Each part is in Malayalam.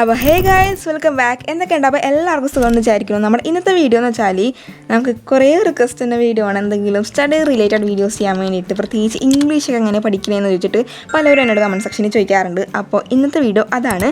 അപ്പോൾ ഹേ ഗായ്സ് വെൽക്കം ബാക്ക് എന്തൊക്കെയുണ്ട്? അപ്പോൾ എല്ലാവർക്കും സുഖം എന്ന് വിചാരിക്കുന്നു. നമ്മുടെ ഇന്നത്തെ വീഡിയോ എന്ന് വെച്ചാൽ നമുക്ക് കുറേ റിക്വസ്റ്റിന്റെ വീഡിയോ ആണ്. എന്തെങ്കിലും സ്റ്റഡി റിലേറ്റഡ് വീഡിയോസ് ചെയ്യാൻ വേണ്ടിയിട്ട് പ്രത്യേകിച്ച് ഇംഗ്ലീഷൊക്കെ എങ്ങനെ പഠിക്കണമെന്ന് ചോദിച്ചിട്ട് പലരും എന്നോട് കമന്റ് സെക്ഷനിൽ ചോദിക്കാറുണ്ട്. അപ്പോൾ ഇന്നത്തെ വീഡിയോ അതാണ്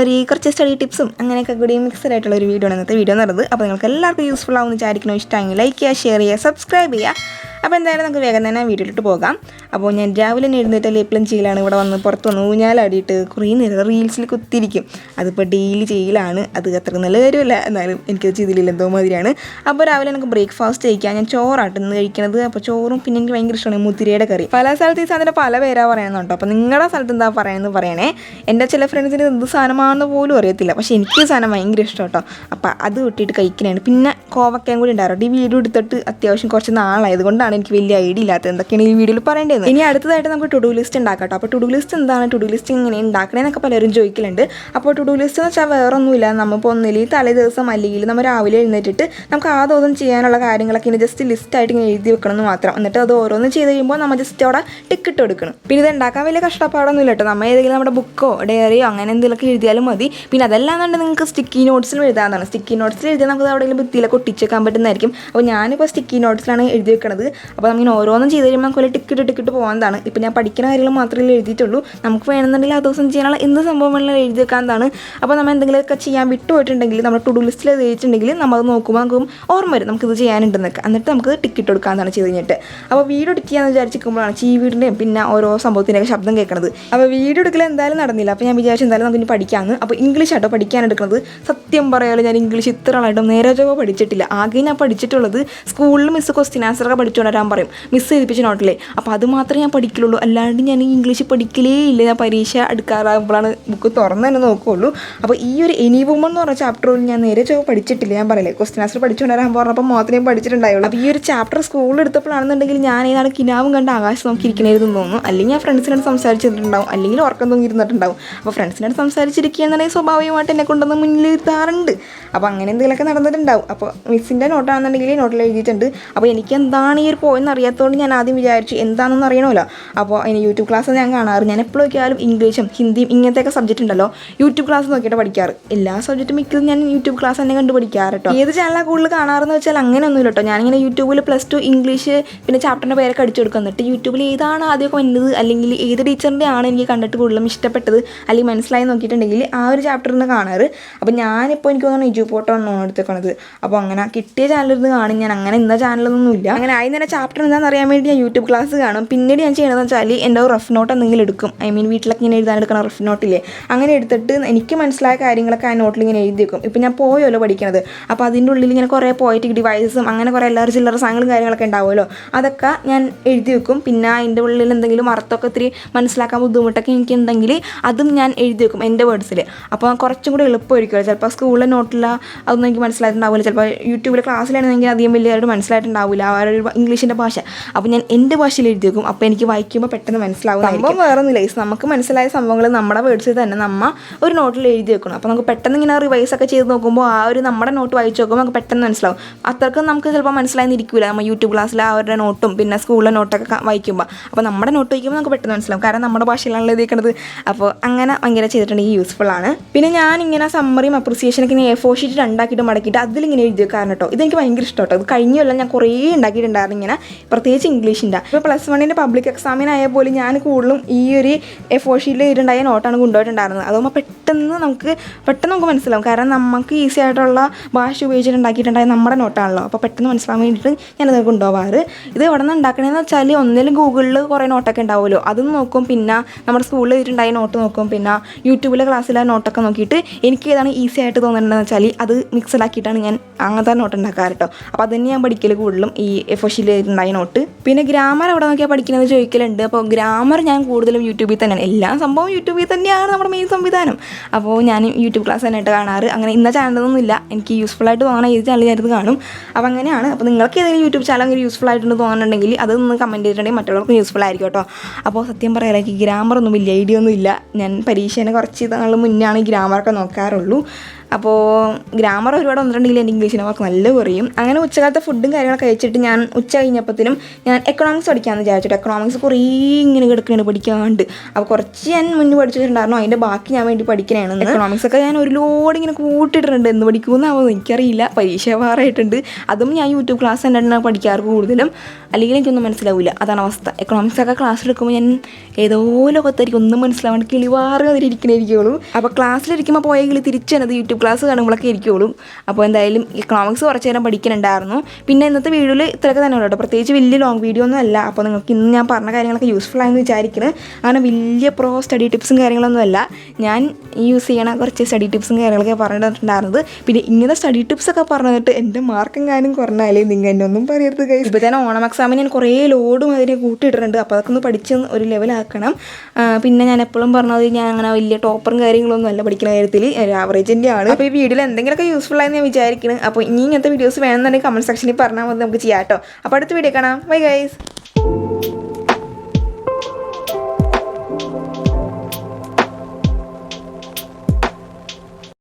ഒരു കുറച്ച് സ്റ്റഡി ടിപ്സും അങ്ങനെയൊക്കെ കൂടി മിക്സഡ് ആയിട്ടുള്ള ഒരു വീഡിയോ ആണ് ഇന്നത്തെ വീഡിയോ എന്ന് പറയുന്നത്. അപ്പോൾ നിങ്ങൾക്ക് എല്ലാവർക്കും യൂസ്ഫുൾ ആവുമെന്ന് വിചാരിക്കണോ ഇഷ്ടമെങ്കിൽ ലൈക്ക് ചെയ്യുക ഷെയർ ചെയ്യുക സബ്സ്ക്രൈബ് ചെയ്യുക. അപ്പോൾ എന്തായാലും നമുക്ക് വേഗം തന്നെ വീട്ടിലിട്ട് പോകാം. അപ്പോൾ ഞാൻ രാവിലെ എഴുന്നേറ്റ് ലേപ്പിളും ചെയ്യലാണ് ഇവിടെ വന്ന് പുറത്ത് വന്ന് ഊഞ്ഞാലാടിയിട്ട് കുറേ നേരം റീൽസിൽ കുത്തിരിക്കും അതിപ്പോൾ ഡെയിലി ചെയ്യലാണ് അത് അത്ര നല്ല കാര്യമല്ല. എന്നാലും എനിക്കത് ചെയ്തില്ല. എന്തോ മാതിരിയാണ്. അപ്പോൾ രാവിലെ എനിക്ക് ബ്രേക്ക്ഫാസ്റ്റ് കഴിക്കാം. ഞാൻ ചോറാട്ട് കഴിക്കണത്. അപ്പോൾ ചോറും പിന്നെ എനിക്ക് ഭയങ്കര ഇഷ്ടമാണ് മുതിരയുടെ കറി. പല സ്ഥലത്ത് ഈ സാധനം പല പേരാ പറയുന്നുണ്ടോ അപ്പോൾ നിങ്ങളുടെ സ്ഥലത്ത് എന്താ പറയുന്നത് പറയണേ. എന്റെ ചില ഫ്രണ്ട്സിന് എന്ത് സാധനമാണെന്ന് പോലും അറിയത്തില്ല. പക്ഷേ എനിക്ക് സാധനം ഭയങ്കര ഇഷ്ടം കേട്ടോ. അപ്പോൾ അത് വിട്ടിട്ട് കഴിക്കണതാണ് പിന്നെ കോവക്കയും കൂടി ഉണ്ടായിരുന്നു. ഈ വീഡിയോ എടുത്തിട്ട് അത്യാവശ്യം കുറച്ച് നാളായത് കൊണ്ടാണ് എനിക്ക് വലിയ ഐഡിയ ഇല്ലാത്തത്. എന്തൊക്കെയാണ് ഈ വീഡിയോയിൽ പറയേണ്ടത് ഇനി അടുത്തതായിട്ട് നമുക്ക് ടു ഡു ലിസ്റ്റ് ഉണ്ടാക്കാം അപ്പോൾ ടു ഡു ലിസ്റ്റ് എന്താണ്? ടു ഡു ലിസ്റ്റ് ഇങ്ങനെ ഉണ്ടാക്കണേന്നൊക്കെ പലരും ചോദിക്കലുണ്ട്. അപ്പോൾ ടു ഡു ലിസ്റ്റ് എന്ന് വെച്ചാൽ വേറെ ഒന്നുമില്ല നമ്മളിപ്പോൾ ഒന്നില്ലെങ്കിൽ തലേ ദിവസം അല്ലെങ്കിൽ നമ്മൾ രാവിലെ എഴുന്നേറ്റിട്ട് നമുക്ക് ആ ദിവസം ചെയ്യാനുള്ള കാര്യങ്ങളൊക്കെ ഇങ്ങനെ ജസ്റ്റ് ലിസ്റ്റായിട്ട് ഇങ്ങനെ എഴുതി വെക്കണം എന്ന് മാത്രം. എന്നിട്ട് അത് ഓരോന്ന് ചെയ്ത് കഴിയുമ്പോൾ നമ്മൾ ജസ്റ്റ് അവിടെ ടിക്കറ്റ് എടുക്കണം. പിന്നെ ഇത് ഉണ്ടാക്കാൻ വലിയ കഷ്ടപ്പാടൊന്നും ഇല്ല കേട്ടോ. നമ്മൾ ഏതെങ്കിലും നമ്മുടെ ബുക്കോ ഡയറിയോ അങ്ങനെ എന്തെങ്കിലുമൊക്കെ എഴുതിയാലും മതി. പിന്നെ അതല്ലാന്നുണ്ട് നിങ്ങൾക്ക് സ്റ്റിക്കി നോട്ട്സിൽ എഴുതാവുന്നതാണ് സ്റ്റിക്കി നോട്ട്സിൽ എഴുതിയാൽ നമുക്ക് അവിടെ ഭിത്തിയിലൊക്കെ ഒട്ടിച്ചേക്കാൻ പറ്റുന്നതായിരിക്കും. അപ്പോൾ ഞാനിപ്പോൾ സ്റ്റിക്കി നോട്ട്സിലാണ് എഴുതി വെക്കണത്. അപ്പോൾ നമുക്ക് ഓരോന്നും ചെയ്ത് കഴിയുമ്പോൾ നമുക്ക് വലിയ ടിക്കറ്റ് ടിക്കറ്റ് പോകുന്നതാണ് ഇപ്പോൾ ഞാൻ പഠിക്കുന്ന കാര്യങ്ങൾ മാത്രമേ എഴുതിയിട്ടുള്ളൂ. നമുക്ക് വേണമെന്നുണ്ടെങ്കിൽ ആ ദിവസം ചെയ്യാനുള്ള എന്ത് സംഭവങ്ങളിലും എഴുതി വെക്കാവുന്നതാണ് അപ്പോൾ നമ്മൾ എന്തെങ്കിലുമൊക്കെ ചെയ്യാൻ വിട്ടുപോയിട്ടുണ്ടെങ്കിൽ നമ്മുടെ ടു ഡു ലിസ്റ്റിൽ എഴുതിയിട്ടുണ്ടെങ്കിൽ നമ്മൾ നോക്കുമ്പോൾ നമുക്ക് ഓർമ്മ വരും. നമുക്കിത് ചെയ്യാനുണ്ടെന്നൊക്കെ എന്നിട്ട് നമുക്ക് ടിക്കറ്റ് കൊടുക്കാമെന്നാണ് ചെയ്ത് കഴിഞ്ഞിട്ട്. അപ്പോൾ വീഡിയോ എഡിറ്റ് വിചാരിച്ചിരിക്കുമ്പോഴാണ് ഈ വീടിന്റെയും പിന്നെ ഓരോ സംഭവത്തിന്റെയൊക്കെ ശബ്ദം കേൾക്കുന്നത് അപ്പോൾ വീഡിയോ എടുക്കൽ എന്തായാലും നടന്നില്ല. അപ്പോൾ ഞാൻ വിചാരിച്ചു എന്തായാലും നമുക്ക് ഇനി പഠിക്കാമെന്ന് അപ്പോൾ ഇംഗ്ലീഷ് ആട്ടോ പഠിക്കാൻ എടുക്കുന്നത് സത്യം പറയാമല്ലോ ഞാൻ ഇംഗ്ലീഷ് ഇത്ര ആളായിട്ടും നേരെ പഠിച്ചിട്ടില്ല. ആകെ ഞാൻ പഠിച്ചിട്ടുള്ളത് സ്കൂളിൽ മിസ് ക്വസ്റ്റ്യൻ ആൻസറൊക്കെ പഠിച്ചുകൊണ്ട് വരാൻ പറയും. മിസ് ചെയ്തിപ്പിച്ച നോട്ടിലേ അപ്പോൾ അത് മാത്രമേ ഞാൻ പഠിക്കുള്ളൂ അല്ലാണ്ട് ഞാൻ ഇംഗ്ലീഷ് പഠിക്കലേ ഇല്ല. ഞാൻ പരീക്ഷ എടുക്കാറാകുമ്പോഴാണ് ബുക്ക് തുറന്ന് തന്നെ നോക്കുകയുള്ളൂ അപ്പോൾ ഈ ഒരു എനി വുമൺ എന്ന് പറഞ്ഞ ചാപ്റ്ററിൽ ഞാൻ നേരെ ചോ പഠിച്ചിട്ടില്ല. ഞാൻ പറയില്ലേ ക്വസ്റ്റ്യൻ ആൻസർ പഠിച്ചുകൊണ്ടുവരാൻ പറഞ്ഞപ്പോൾ മാത്രമേ പഠിച്ചിട്ടുണ്ടായുള്ളൂ. അപ്പോൾ ഈ ഒരു ചാപ്റ്റർ സ്കൂളിൽ എടുത്തപ്പോഴാണെന്നുണ്ടെങ്കിൽ ഞാൻ ഏതാണ് കിനാവും കണ്ട് ആകാശം നോക്കിയിരിക്കണേന്ന് തോന്നുന്നു. അല്ലെങ്കിൽ ഞാൻ ഫ്രണ്ട്സിനോട് സംസാരിച്ചിട്ടുണ്ടാവും. അല്ലെങ്കിൽ ഉറക്കം തൂങ്ങിയിരുന്നിട്ടുണ്ടാവും. അപ്പോൾ ഫ്രണ്ട്സിനോട് സംസാരിച്ചിരിക്കുകയെന്നുണ്ടെങ്കിൽ സ്വാഭാവികമായിട്ട് എന്നെ കൊണ്ടുവന്ന് മുന്നിൽ ഇരുത്താറുണ്ട് അപ്പോൾ അങ്ങനെ എന്തെങ്കിലുമൊക്കെ നടന്നിട്ടുണ്ടാവും. അപ്പോൾ മിസ്സിന്റെ നോട്ടാണെന്നുണ്ടെങ്കിൽ നോട്ടിൽ എഴുതിയിട്ടുണ്ട്. അപ്പോൾ എനിക്ക് എന്താണ് ഈ ഒരു പോയെന്ന് അറിയാത്തതുകൊണ്ട് ഞാൻ ആദ്യം വിചാരിച്ചു എന്താണെന്ന് അറിയണമല്ലോ. അപ്പോൾ അതിന് യൂട്യൂബ് ക്ലാസ് ഞാൻ കാണാറ്. ഞാൻ എപ്പോഴും നോക്കിയാലും ഇംഗ്ലീഷും ഹിന്ദിയും ഇങ്ങനത്തെയൊക്കെ സബ്ജക്റ്റ് ഉണ്ടല്ലോ. യൂട്യൂബ് ക്ലാസ് നോക്കിയിട്ട് പഠിക്കാറ്. എല്ലാ സബ്ജക്റ്റും മിക്കതും ഞാൻ യൂട്യൂബ് ക്ലാസ് തന്നെ കണ്ട് പഠിക്കാറ് കേട്ടോ ഏത് ചാനലാണ് കൂടുതൽ കാണാറെന്ന് വെച്ചാൽ അങ്ങനെ ഒന്നുമില്ല കേട്ടോ ഞാനിങ്ങനെ യൂട്യൂബിൽ പ്ലസ് ടു ഇംഗ്ലീഷ് പിന്നെ ചാപ്റ്ററിന്റെ പേരൊക്കെ അടിച്ചു കൊടുക്കുക എന്നിട്ട് യൂട്യൂബിൽ ഏതാണ് ആദ്യമൊക്കെ വന്നത്? അല്ലെങ്കിൽ ഏത് ടീച്ചറിന്റെ ആണ് എനിക്ക് കണ്ടിട്ട് കൂടുതലും ഇഷ്ടപ്പെട്ടത്? അല്ലെങ്കിൽ മനസ്സിലായി നോക്കിയിട്ടുണ്ടെങ്കിൽ ആ ഒരു ചാപ്റ്ററിന് കാണാറ്. അപ്പോൾ ഞാനിപ്പോൾ എനിക്ക് തോന്നുന്നു ഇജു ഫോട്ടോ ആണ് എടുത്തേക്കണത് അപ്പോൾ അങ്ങനെ കിട്ടിയ ചാനലിൽ നിന്ന് കാണും. ഞാൻ അങ്ങനെ ഇന്ന ചാനലൊന്നുമില്ല അങ്ങനെ ആദ്യം തന്നെ ചാപ്റ്റർ എന്താണെന്ന് അറിയാൻ വേണ്ടി ഞാൻ യൂട്യൂബ് ക്ലാസ് കാണും. പിന്നീട് ഞാൻ ചെയ്യണമെന്ന് വെച്ചാൽ എന്റെ റഫ് നോട്ട് എന്തെങ്കിലും എടുക്കും. ഐ മീൻ വീട്ടിലൊക്കെ ഇങ്ങനെ എഴുതാൻ എടുക്കണം റഫ് നോട്ടില്ലേ അങ്ങനെ എടുത്തിട്ട് എനിക്ക് മനസ്സിലായ കാര്യങ്ങളൊക്കെ ആ നോട്ടിൽ ഇങ്ങനെ എഴുതി വെക്കും. ഇപ്പം ഞാൻ പോയല്ലോ പഠിക്കണത്. അപ്പോൾ അതിന്റെ ഉള്ളിൽ ഇങ്ങനെ കുറേ പോയറ്റിക് ഡിവൈസസും അങ്ങനെ കുറേ എല്ലാവരും ചില്ലറ സാധനങ്ങളും കാര്യങ്ങളൊക്കെ ഉണ്ടാവുമല്ലോ? അതൊക്കെ ഞാൻ എഴുതി വെക്കും. പിന്നെ അതിന്റെ ഉള്ളിൽ എന്തെങ്കിലും അർത്ഥമൊക്കെ ഇത്തിരി മനസ്സിലാക്കാൻ ബുദ്ധിമുട്ടൊക്കെ എനിക്ക് ഉണ്ടെങ്കിൽ അതും ഞാൻ എഴുതി വെക്കും എന്റെ വേർഡ്സിൽ അപ്പോൾ കുറച്ചും കൂടി എളുപ്പമായിരിക്കുമല്ലോ. ചിലപ്പോൾ സ്കൂളിലെ നോട്ടിലാണ് അതൊന്നും എനിക്ക് മനസ്സിലായിട്ടുണ്ടാവില്ല. ചിലപ്പോൾ യൂട്യൂബിലെ ക്ലാസ്സിലാണെങ്കിൽ അധികം വലിയതായിട്ട് മനസ്സിലായിട്ടുണ്ടാവില്ല. അവരൊരു ഒരു ഇംഗ്ലീഷിന്റെ ഭാഷ. അപ്പോൾ ഞാൻ എന്റെ ഭാഷയിൽ എഴുതി വെക്കും അപ്പോൾ എനിക്ക് വായിക്കുമ്പോൾ പെട്ടെന്ന് മനസ്സിലാവും സംഭവം വേറെ ഒന്നുമില്ല നമുക്ക് മനസ്സിലായ സംഭവങ്ങൾ നമ്മുടെ വേർഡ്സിൽ തന്നെ നമ്മ ഒരു നോട്ടിൽ എഴുതി വെക്കണം. അപ്പോൾ നമുക്ക് പെട്ടെന്ന് ഇങ്ങനെ റിവൈസ് ഒക്കെ ചെയ്ത് നോക്കുമ്പോൾ ആ ഒരു നമ്മുടെ നോട്ട് വായിച്ച് നോക്കുമ്പോൾ നമുക്ക് പെട്ടെന്ന് മനസ്സിലാവും. അത്രക്കും നമുക്ക് ചിലപ്പോൾ മനസ്സിലായെന്നിരിക്കില്ല നമ്മൾ യൂട്യൂബ് ക്ലാസ്സിൽ അവരുടെ നോട്ടും പിന്നെ സ്കൂളിലെ നോട്ടൊക്കെ വായിക്കുമ്പോൾ. അപ്പോൾ നമ്മുടെ നോട്ട് വായിക്കുമ്പോൾ നമുക്ക് പെട്ടെന്ന് മനസ്സിലാവും. കാരണം നമ്മുടെ ഭാഷയിലാണ് എഴുതിയിരിക്കുന്നത് അപ്പോൾ അങ്ങനെ ഭയങ്കര ചെയ്തിട്ടുണ്ടെങ്കിൽ യൂസ്ഫുൾ ആണ്. പിന്നെ ഞാൻ ഇങ്ങനെ സമ്മറിയും അപ്രിസിയേഷനൊക്കെ ഇങ്ങനെ എ ഫോർ ഷീറ്റ് ഉണ്ടാക്കിയിട്ട് മടക്കിയിട്ട് അതിലിങ്ങനെ എഴുതി വെക്കാറുണ്ട് കേട്ടോ. ഇതെനിക്ക് ഭയങ്കര ഇഷ്ടം കേട്ടോ. ഇത് കൊല്ലം ഞാൻ കുറേ ഉണ്ടാക്കിയിട്ടുണ്ടായിരുന്നു. ഇങ്ങനെ പ്രത്യേകിച്ച് ഇംഗ്ലീഷിന്റെ. ഇപ്പോൾ പ്ലസ് വണ്ണിന്റെ പബ്ലിക് എക്സാമിനായ പോലും ഞാൻ കൂടുതലും ഈ ഒരു എ ഫോർ ഷീറ്റിൽ ഇരുണ്ടായ നോട്ടാണ് കൊണ്ടുപോയിട്ടുണ്ടായിരുന്നത്. അതാകുമ്പോൾ പെട്ടെന്ന് നമുക്ക് പെട്ടെന്ന് നമുക്ക് മനസ്സിലാവും. കാരണം നമുക്ക് ഈസി ആയിട്ടുള്ള ഭാഷ ഉപയോഗിച്ചിട്ട് ഉണ്ടാക്കിയിട്ടുണ്ടായ നമ്മുടെ നോട്ടാണല്ലോ അപ്പോൾ പെട്ടെന്ന് മനസ്സിലാവാൻ വേണ്ടിയിട്ട് ഞാനത് കൊണ്ടുപോകാറ് ഇത് എവിടെ നിന്ന് ഉണ്ടാക്കണമെന്ന് വെച്ചാൽ ഒന്നിലും ഗൂഗിളിൽ കുറേ നോട്ടൊക്കെ ഉണ്ടാവുമല്ലോ. അതും നോക്കും. പിന്നെ നമ്മുടെ സ്കൂളിൽ ഇരുണ്ടായ നോട്ട് നോക്കും. പിന്നെ യൂട്യൂബിലെ ക്ലാസ്സിലെ നോട്ടൊക്കെ നോക്കിയിട്ട് എനിക്ക് ഏതാണ് ഈസി ആയിട്ട് തോന്നുന്നുണ്ടെന്ന് വെച്ചാൽ അത് മിക്സഡ് ആക്കിയിട്ടാണ് ഞാൻ അങ്ങനത്തെ നോട്ട് ഉണ്ടാക്കാറ് കേട്ടോ അപ്പോൾ അതുതന്നെ ഞാൻ പഠിക്കൽ കൂടുതലും ഈ എഫോഷിൽ ഉണ്ടായ നോട്ട്. പിന്നെ ഗ്രാമർ അവിടെ നോക്കിയാൽ പഠിക്കുന്നത് ചോദിക്കലുണ്ട്. അപ്പോൾ ഗ്രാമർ ഞാൻ കൂടുതലും യൂട്യൂബിൽ തന്നെയാണ്. എല്ലാ സംഭവം യൂട്യൂബിൽ തന്നെയാണ് നമ്മുടെ മെയിൻ സംവിധാനം. അപ്പോൾ ഞാൻ യൂട്യൂബ് ക്ലാസ് തന്നെയായിട്ട് കാണാറ്. അങ്ങനെ ഇന്ന ചാനലൊന്നും ഇല്ല. എനിക്ക് യൂസ്ഫുൾ ആയിട്ട് തോന്നണം ഏത് ചാനൽ ഞാനിത് കാണും. അപ്പോൾ അങ്ങനെയാണ്. അപ്പോൾ നിങ്ങൾക്ക് ഏതെങ്കിലും യൂട്യൂബ് ചാനൽ അങ്ങനെ യൂസ്ഫുൾ ആയിട്ടുണ്ട് തോന്നുന്നുണ്ടെങ്കിൽ അതൊന്ന് കമന്റ് ചെയ്തിട്ടുണ്ടെങ്കിൽ മറ്റുള്ളവർക്കും യൂസ്ഫുൾ ആയിരിക്കും കേട്ടോ. അപ്പോൾ സത്യം പറയാൻ എനിക്ക് ഗ്രാമർ ഒന്നും വലിയ ഐഡിയ ഒന്നും ഇല്ല. ഞാൻ പരീക്ഷേനെ കുറച്ച് നാൾ മുന്നാണ് ഈ ഗ്രാമറൊക്കെ നോക്കാറുള്ളൂ. അപ്പോൾ ഗ്രാമർ ഒരുപാട് വന്നിട്ടുണ്ടെങ്കിൽ എന്റെ ഇംഗ്ലീഷിന് അവർക്ക് നല്ല കുറയും. അങ്ങനെ ഉച്ചകാലത്തെ ഫുഡും കാര്യങ്ങളൊക്കെ കഴിച്ചിട്ട് ഞാൻ ഉച്ച കഴിഞ്ഞപ്പോഴത്തേനും ഞാൻ എക്കണോമിക്സ് പഠിക്കാമെന്ന് വിചാരിച്ചിട്ട് എക്കണോമിക്സ് കുറേ ഇങ്ങനെ കിടക്കുകയാണ് പഠിക്കാണ്ട്. അപ്പോൾ കുറച്ച് ഞാൻ മുന്നേ പഠിച്ചിട്ടുണ്ടായിരുന്നു. അതിന്റെ ബാക്കി ഞാൻ വേണ്ടി പഠിക്കണതാണ് എക്കണോമിക്സ് ഒക്കെ ഞാൻ ഒരു ലോഡ് ഇങ്ങനെ കൂട്ടിയിട്ടുണ്ട് എന്ന് പഠിക്കുമെന്നാവും എനിക്കറിയില്ല. പരീക്ഷ പാറായിട്ടുണ്ട്. അതും ഞാൻ യൂട്യൂബ് ക്ലാസ് തന്നെയാണ് പഠിക്കാറ് കൂടുതലും. അല്ലെങ്കിൽ എനിക്കൊന്നും മനസ്സിലാവില്ല അതാണ് അവസ്ഥ. എക്കണോമിക്സ് ഒക്കെ ക്ലാസ് എടുക്കുമ്പോൾ ഞാൻ ഏതോ ലോകത്തായിരിക്കും ഒന്നും മനസ്സിലാവാണ്ട് കിളിവാറ് അതിലിരിക്കണായിരിക്കുള്ളൂ അപ്പോൾ ക്ലാസ്സിലിരിക്കുമ്പോൾ പോയെങ്കിൽ തിരിച്ചു തന്നെ യൂട്യൂബ് ക്ലാസ് കാണുമ്പോഴൊക്കെ ഇരിക്കുള്ളൂ അപ്പോൾ എന്തായാലും ഇക്കണോമിക്സ് കുറച്ച് നേരം പഠിക്കുന്നുണ്ടായിരുന്നു പിന്നെ ഇന്നത്തെ വീഡിയോയിൽ ഇത്രയൊക്കെ തന്നെ ഉള്ളൂ കേട്ടോ. പ്രത്യേകിച്ച് വലിയ ലോങ് വീഡിയോ ഒന്നും അല്ല. അപ്പോൾ നിങ്ങൾക്ക് ഇന്ന് ഞാൻ പറഞ്ഞ കാര്യങ്ങളൊക്കെ യൂസ്ഫുൾ ആയെന്ന് വിചാരിക്കുന്നത് അങ്ങനെ വലിയ പ്രോ സ്റ്റഡി ടിപ്സും കാര്യങ്ങളൊന്നും അല്ല. ഞാൻ യൂസ് ചെയ്യണ കുറച്ച് സ്റ്റഡി ടിപ്സും കാര്യങ്ങളൊക്കെ പറഞ്ഞിട്ടുണ്ടായിരുന്നത്. പിന്നെ ഇങ്ങനെ സ്റ്റഡി ടിപ്സ് ഒക്കെ പറഞ്ഞിട്ട് എന്റെ മാർക്കും കാര്യം കുറഞ്ഞാലേ നിങ്ങൾ എന്നെ ഒന്നും പറയരുത് കൈ ഇപ്പോൾ തന്നെ ഓണം എക്സാമിന് ഞാൻ കുറേ ലോഡും അതിനെ കൂട്ടിയിട്ടുണ്ട് അപ്പോൾ അതൊക്കെ ഒന്ന് പഠിച്ച് ഒരു ലെവലാക്കണം പിന്നെ ഞാൻ എപ്പോഴും പറഞ്ഞത് ഞാൻ അങ്ങനെ വലിയ ടോപ്പറും കാര്യങ്ങളൊന്നും അല്ല പഠിക്കുന്ന കാര്യത്തിൽ ആവറേജിന്റെ ആണ്. അപ്പോൾ ഈ വീഡിയോയിൽ എന്തെങ്കിലുമൊക്കെ യൂസ്ഫുൾ ആയെന്ന് ഞാൻ വിചാരിക്കുന്നത് അപ്പോൾ ഇനി ഇങ്ങനത്തെ വീഡിയോസ് വേണമെന്നുണ്ടെങ്കിൽ കമന്റ് സെക്ഷനിൽ പറഞ്ഞാൽ മതി നമുക്ക് ചെയ്യാം കേട്ടോ അപ്പോൾ അടുത്ത വീഡിയോ കാണാം. Bye guys